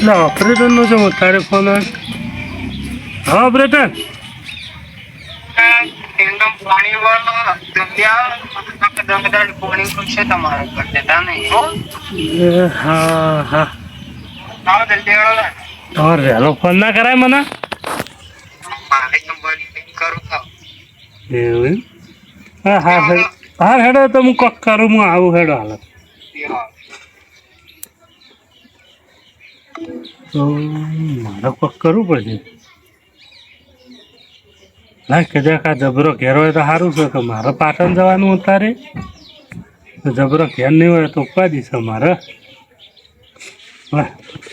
ના ઓપરેટરનો છે હું તારે ફોન હા ઓપરેટર વહેલો ફોન ના કરાય મને? એવું હા હા હા, હેડો, તો હું કોક કરું, હું આવું હેડો હાલ. તો મારે કોક કરવું પડશે. ના કદાચ આ જબરો ઘેર હોય તો સારું છે, કે મારે પાટણ જવાનું અત્યારે? તો જબરો ઘેર નહીં હોય તો ઉપવા છે મારે.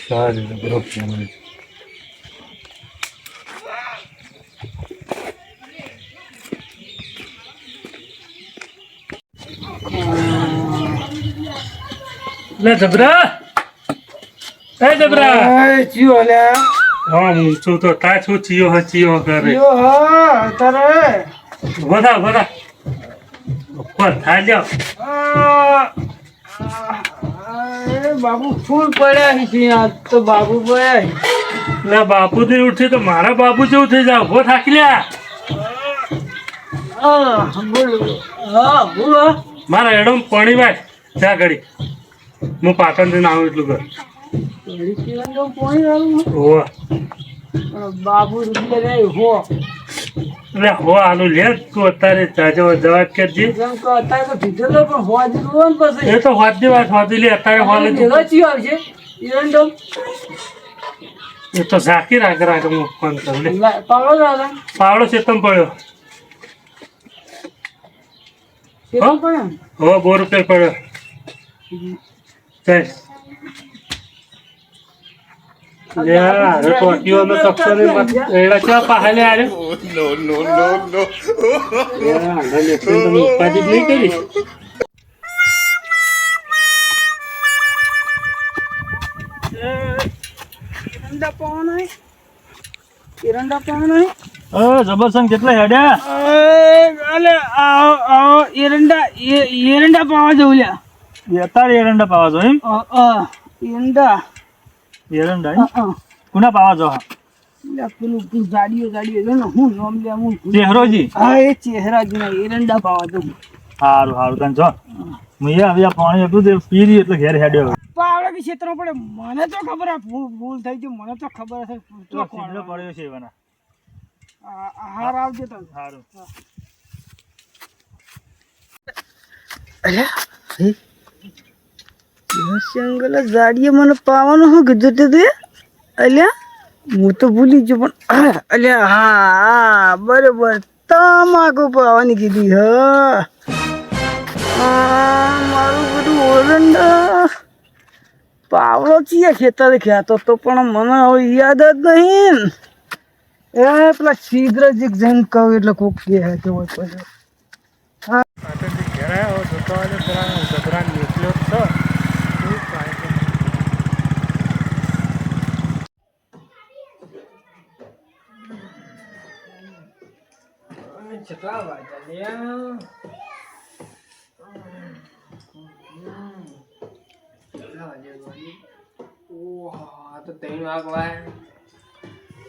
સારું, જબરો ઘેર લે જબરા! એ જબરા. ચિયો લે. હા હું છું તો તા છું ચિયો હા ચિયો કરે ચિયો હા તારે બધા બધા ઉપર અરે બાબુ ફૂલ પડ્યા છે આજ તો બાબુ પડ્યા લે બાપુ થી ઉઠી તો મારા બાપુ જેવું થઈ જાવ. ઊભો થાકી લ્યા. હા બોલ હા બોલ. મારા એડમ પાણી વાય. જા ઘડી. હું પાટણથી આવું એટલું કર બાબુ રૂપિયા હો આલું લે તું અત્યારે જાજો જવાબ કરજે અત્યારે તો પણ હોવા દીધું એ તો વાંચી વાત વાંચી લે અત્યારે આવશે એરંડો એ તો ઝાંકી રાખ રાખ હું ફોન કરું લે પાવડો દાદા પાવડો ચેતમ પડ્યો? હો બો રૂપિયા પડ્યો. ચાલ. જબરસંગ કેટલા હેડ્યા એરંડા એ- એરંડા પાવા જવું લ્યા એરંડા પાવા છો એમ અ, અ, એરંડા એરંડા અ, અ. કુના પાવા લ્યા, પેલું ગાડીઓ ગાડીઓ છે ને હું નામ લે હું ચહેરોજી? હા એ ચહેરાજીના એરંડા પાવા જવું સારું સારું. તને જો મેં હવે આ પાણી હતું તે પી એટલે ઘેર હેડ્યો પાવડા કે ક્ષેત્ર પડે? મને તો ખબર આ ભૂલ ભૂલ થઈ ગઈ. મને તો ખબર હશે. તો કોણ? પડ્યો છે એવાના. હાર આવજો તો સારું. શંગલ ગાડીએ મને પાવાનું શું કીધું તે તે? અલ્યા, હું તો ભૂલી ગયો પણ અલ્યા, હા હા બરોબર. તમાકુ પાવાની કીધી, હ. મારું બધું ઓરંડા. પાવડો ચિયા ખેતર ખ્યાતો તો પણ મને હવે યાદ જ નહીં. એ પેલા શીઘ્ર જ જઈને કહું એટલે કોક કે હે કે હોય પછી પાટણથી ઘેરાયો જોતો જબરાન નીકળ્યો જ છો શું થાય છે? કેટલા વાગ્યા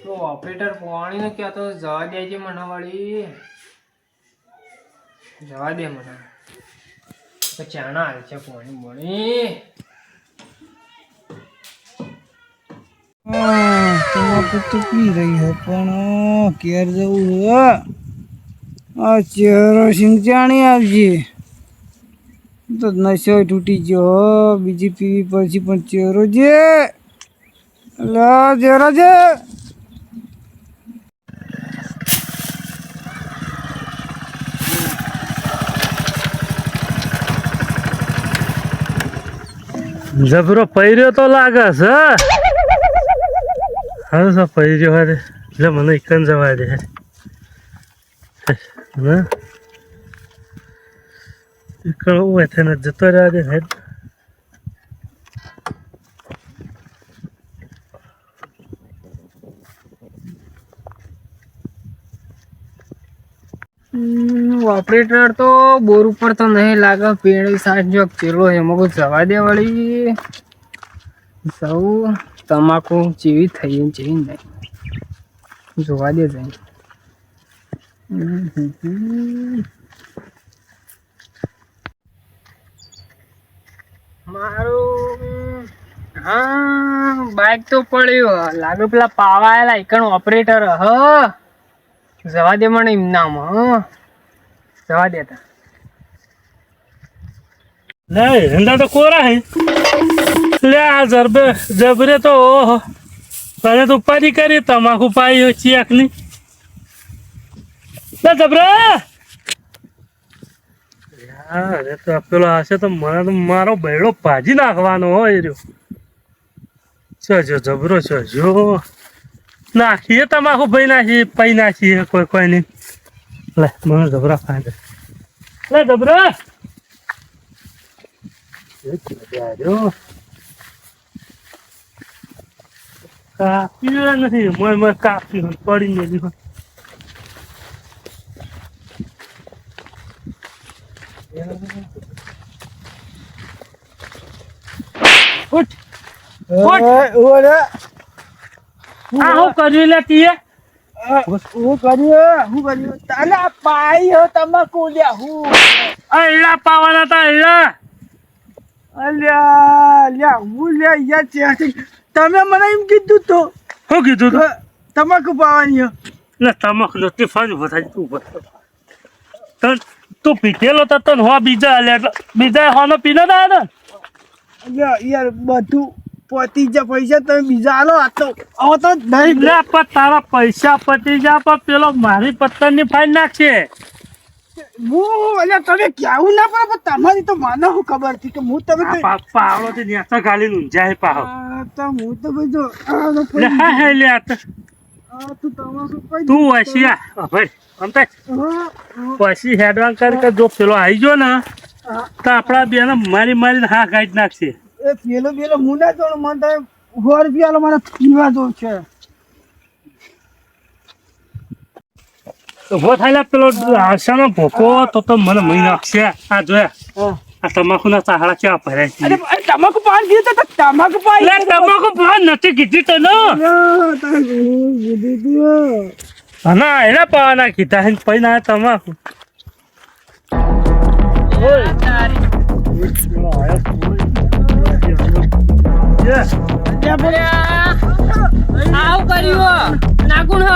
તો ઓપરેટર પાણી ને ક્યાં તો જવા દેજે મને વળી જવા દે મને પછી ચાણા હાલ છે પાણી તમાકુ તો પી રહી હે, પણ ક્યારે જવું હે. ચહેરો સિંચાણી આવજે. તો નશો તૂટી ગયો. બીજી પીવી પછી પણ ચહેરો જે ચહેરા જે જબરો પૈર્યો તો લાગે છે. હા પૈર્યો હા એટલે મને એકન જવા દે. હા એકણ હોય થઈને જતો રહ્યા દે હેડ. ઓપરેટર તો બોર ઉપર તો નહીં લાગે, પેણી સાઠ જો ચેલો એમાં કોઈ જવા દે વળી સૌ તમાકુ જેવી થઈ જઈ નહીં. જોવા દે જઈ હા બાઈક તો પડ્યું. લાગે પેલા પાવા આયેલા એકણ ઓપરેટર હ. જવા દે મને ઇમનામ, હ. જવા દેતા લે હિંદા તો કોરા હે? લે આ જરબે જબરે તો, ઓહો. તને તો ઉપાધિ કરી, તમાકુ પાઈ ચેકની લે જબરા! પેલો હશે તો મને તો મારો બૈડો ભાજી નાખવાનો હોય રહ્યો. છજો જબરો જો નાખીએ તમાકુ ભાઈ નાખીએ પૈ નાખીએ કોઈ કોઈ નહીં. લે મને જબરા ફાયદા. લે જબરા! કાપ્યું નથી. મોય મોય કાપ્યું પડી ગયેલી હોય. ઉઠ. ઉઠ. ઓય, આ હું કર્યું લે તીએ? હું કર્યું હું કર્યું. તાલા પાઈ હો તમાકુ લ્યા હું અલ્લા પાવાના તા અલ્લા અલ્યા લ્યા હું લ્યા યા ચેટિંગ તમે મને એમ કીધું તો. હું કીધું તો? તમાકુ પાવાની હો. લે તમક નથી ફાજ થાય તું બસ તન તું પીકેલો તો તન હો બીજા એટલે બીજા હોનો પીને ના ને યાર બધું પતી જા પૈસા તમે બીજા આલો આ તો હવે તો નહીં. લે પણ તારા પૈસા પતી જા પણ પેલો મારી પત્તરની ફાઈન નાખશે. હું અલ્યા તમે કેવું ના પડે પણ તમારી તો મને ખબર હતી કે હું તમે પાવડો થી ન્યાસા ગાલી ઊંઝાય તો હું તો બધું હા લે તો વસિયા ભાઈ અમતા પછી હેડવાન કરી કે જો પેલો આવી ગયો ને તો આપણા બેને મારી મારીને હા કાઢી નાખશે. એ પેલો પેલો હું ના જોડું મને તો સો રૂપિયા મારે પીવા જો છે. ઊભો થાય પેલો આશાનો ભોકો તો તો મને મહી નાખશે. આ જોયા. આ તમાકુના ચાહડા કેવા ભરે છે? અરે તમાકુ પાન કીધું તો તમાકુ પાન લે તમાકુ પાન નથી કીધી તને. ના એના પાવાના કીધા હે પછી ના તમાકુ. આવ કર્યું નાગુણ હ.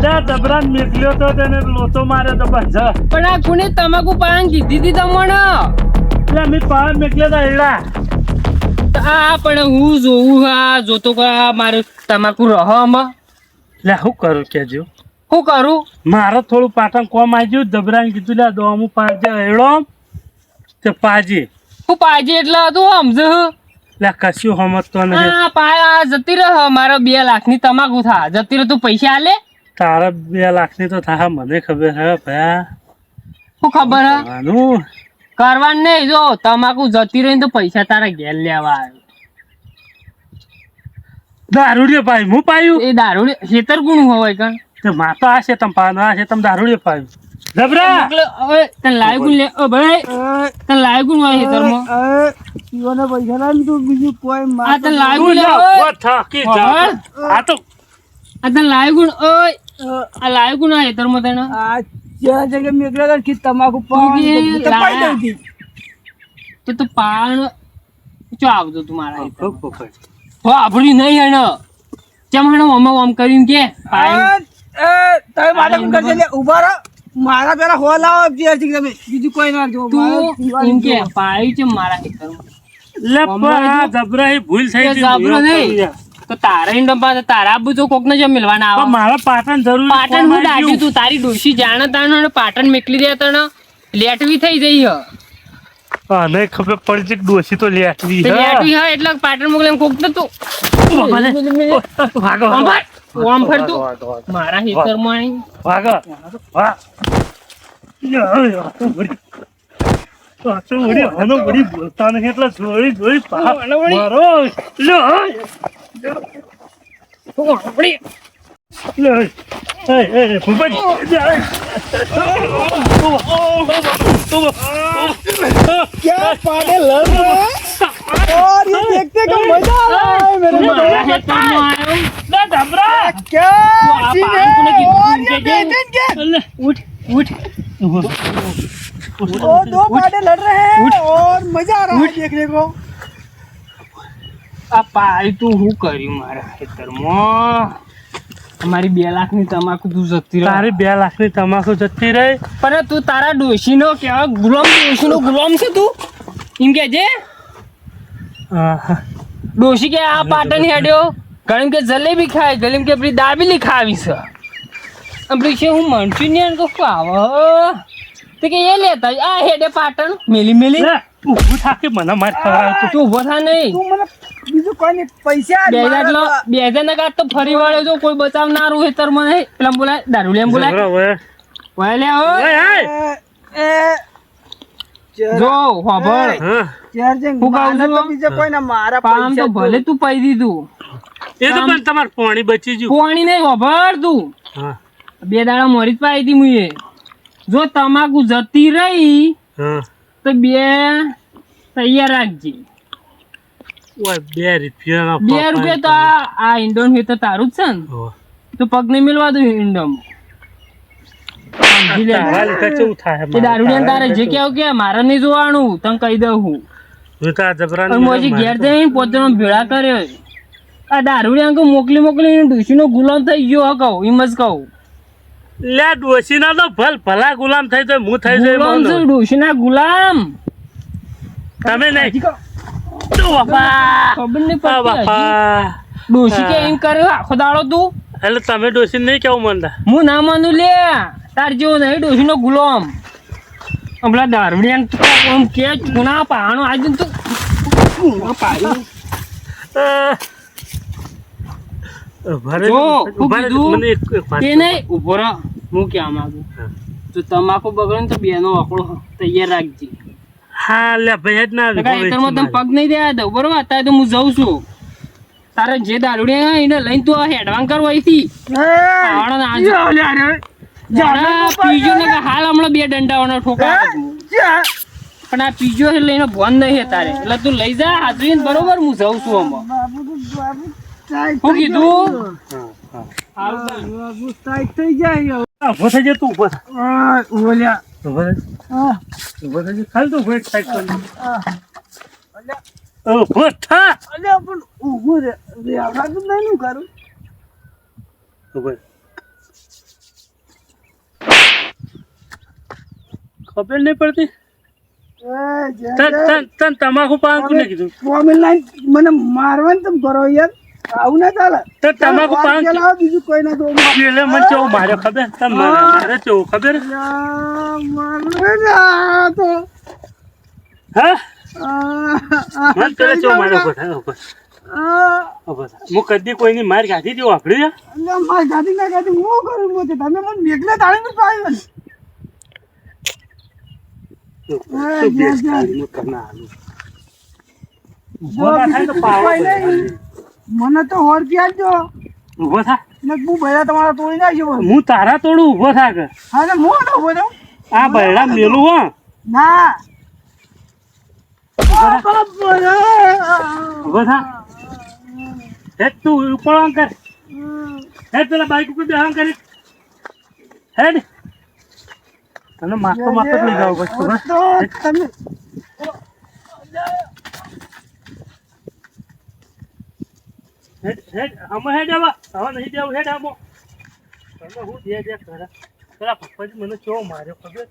દબરાન મેકલ્યો તો તેને લોચો માર્યો તો જા. પણ આ કોને તમાકુ પાન કીધી હતી તમને એટલે મેં પાવા મેકલ્યો તો એડા. આ પણ હું જોઉં હા જોતો કે મારે તમાકુ રહ આમાં. એટલે શું કરું કેજો. શું કરું? મારે થોડું પાટણ કોમ આવ્યું દબરાને કીધું લે દોમું પાજે એડો તે પાજી. હું પાજી એટલે હતું સમજ લે કશું સમજતો નથી આ પાયા જતી રહ મારા બે લાખની તમાકુ થા. જતી રહ તું પૈસા આલે. તારા બે લાખની તો થા મને ખબર હે ભયા. શું ખબર હ? કરવાનું. કરવાનું નહીં જો તમાકુ જતી રહી તો પૈસા તારા ઘેર લેવા આવ્યો. દારૂડિયો પાયું હું પાયું? એ દારૂડિયો ખેતર ગુણ હોય કણ. તે માતા આ છે તમ પાનો આ છે તમ દારૂડિયો પાયું. જબરા! હવે તન લાવી ગુણ લે ઓ ભાઈ તન લાવી ગુણ હોય ખેતરમાં પીવાના પૈસા ના તું બીજું કોઈ આ તન તને ગુણ લે. જા, થાકી જા. આ તો આ તન લાવી ગુણ ઓય. આ લાવી ગુણ હોય ખેતરમાં તને. આ જ્યાં જગ્યાએ મેકલા હતા કે તમાકુ પાન તો પાઈ લાયા. દઉં તો પાણ ચો આવતો તું મારા ખૂબ. હો આપણું નહીં હેણ. ચમ હેણ ઓમ ઓમ કરીને કે. પાણી આ, એ, તમે રહો. મારા પેલા બીજું કોઈ ના જો. તું એમ કે પાણી છે મારા ખેતરમાં લે પણ આ જબરા ભૂલ થઈ ગઈ જબરો નહીં. તો તારા પાસે તારા આબુ જો કોક ને જો મિલવાના પણ આવે મારા પાટણ જરૂર પાટણ હું દાજ્યું તું તારી ડોશી જાણે તાણે ને પાટણ મેકલી દે તને લેટવી થઈ જઈ હ અને ખબર પડી છે ડોશી તો લેટવી હ લેટવી હ એટલે પાટણ મોકલે કોક તો તું ભાગો ભાગો ઓમ ફર, તું. મારા ખેતરમાં આઈ. ભાગો વાહ. યા, યા, તો વળી. આ તો વળી આનો વળી બોલતા નથી એટલે જોઈ જોઈ આનો. મારો લે, क्या पागल लग रहा है और ये देखते का मजा आ रहा है मेरे मैं घबरा क्या चीज है और ये बेचैन के उठ उठ और दो पाटे लड़ रहे हैं और मजा आ रहा है देखने को આ પાલતું શું કર્યું મારા ખેતરમાં? અમારી બે લાખની તમાકુ તું જતી રહે. તારી બે લાખની તમાકુ જતી રહી? પણ તું તારા ડોશીનો કેવા ગુલામ ડોશીનો ગુલામ છે તું? એમ કે છે? ડોશી કે આ પાટણ હેડ્યો કારણ કે જલેબી ખાય ગળીમ કે પેલી દાબેલી ખાવી છે? છે હું મનસું ને કહું આવો તે કે એ લેતા આ હેડે પાટણ. મેલી મેલી. ઊભું થાકી મને માર ખવડાવે તું. તું ઊભો થા નહીં. તું મને બીજું કોઈ નહીં પૈસા બે હજાર બે હજાર ના કાઢ તો ફરી વાળે જો કોઈ બચાવનારું હેતર મને. પેલા બોલાય દારૂડિયા બોલાય વાય લે હો. ઓય, હાય. એ, એ. જો હોભળ. હા. કહું છું તો કોઈ ના મારા પામ તો ભલે તું પૈ દીધું. એ તો પણ તમારે પાણી બચી ગયું. પાણી નહીં હોભળ તું. હા. બે દાડા મોરી જ પાઈ હતી મુએ. જો તમાકુ જતી રહી તો બે તૈયાર રાખજે. બે રૂપિયા તો આ ઇન્ડોન હોય તો તારું જ છે ને. તો પગ નહીં મિલવા દઉં. તારા લીધે કેવું જે કે મારે નહીં જોવાનું તને કહી દઉં હું. મોજી ઘેર જઈને પોતાનો ભેળા કર્યો આ દારૂડિયા મોકલી મોકલી ડુસીનો ગુલામ થઈ ગયો કહું એમ જ કહું. લે ડોશીના તો ભલ ભલા ગુલામ થઈ જાય હું થઈ જાય ગુલામ છે ડોશીના ગુલામ તમે નહીં તો બાપા ખબર નહીં પડતી બાપા ડોશી કે એમ કર્યો આખો દાડો તું એટલે તમે ડોશી નહીં કેવું માનતા હું ના માનું લે તાર જેવો નહીં ડોશીનો ગુલામ હમણાં દારૂડિયા તું આમ કે ગુના પાણો આજે તું પાડ્યો. તમાકુ બગડે ને તો બેનો આંકડો તૈયાર રાખજે. હા લે ભાઈ જ ના આવી. કાકા ખેતરમાં તમે પગ નહીં દેવા દઉં બરોબર અત્યારે તો હું જઉં છું. તારે જે દારૂડિયા હોય એને લઈને તું હેડવાન કરવાથી અહીંથી પીજો ને હાલ હમણાં બે દંડાવાના ઠોકા પણ આ પીજો એટલે એનો ભોન નહીં તારે. એટલે તું લઈ જા હાજરી બરોબર હું જઉં છું આમાં. ટાઈટ કીધું? હા, ટાઈટ થઈ જાય ઊભો થઈ તું ઊભો ઓલ્યા ઊભો થઈ ઊભો થઈ ખાલી તું ઊભો એક કરી. ઊભો થા. અલ્યા પણ ઊભું રે રે આવડાતું નહીં કરું? ઊભો ખબર નહીં પડતી? તન તન તન તમાકુ પાન કીધું? મને મારવાનું તમે કરો યાર. આવું ના ચાલે. તો તમાકુ પાન બીજું કોઈ ના દો એટલે મને કેવું માર્યો ખબર? મારે મારે કેવું ખબર? મારે તો. હા? મને પેલા થા. હું કદી કોઈની માર ખાધી હતી વાપરી છે? અલ્યા, ના ગાડી હું કરું મોટે તમે મને મેઘલા તાળી ને હા, શું બેસ. કરના હાલું. ઊભો ના થાય તો નહીં. મને તો સો રૂપિયા ઊભો થા. ને હું ભૈયા તમારા તોડી નાખ્યો હું તારા તોડું ઊભો થા કે હા ને હું તો ઊભો રહું. આ બૈડા મેલું હો. ના. ઊભો થા. હે તું ઉપર કર હે પેલા બાઈક ઉપર બેહાં કરી હેડ તને માથો માથો લઈ જાવ બસ તમે હેડ હેડ, આમાં હેડ આવા. હવે નહીં દેવું, હેડ આમાં. તમે હું દે દે કરે પેલા પપ્પાજી મને કેવો માર્યો, ખબર?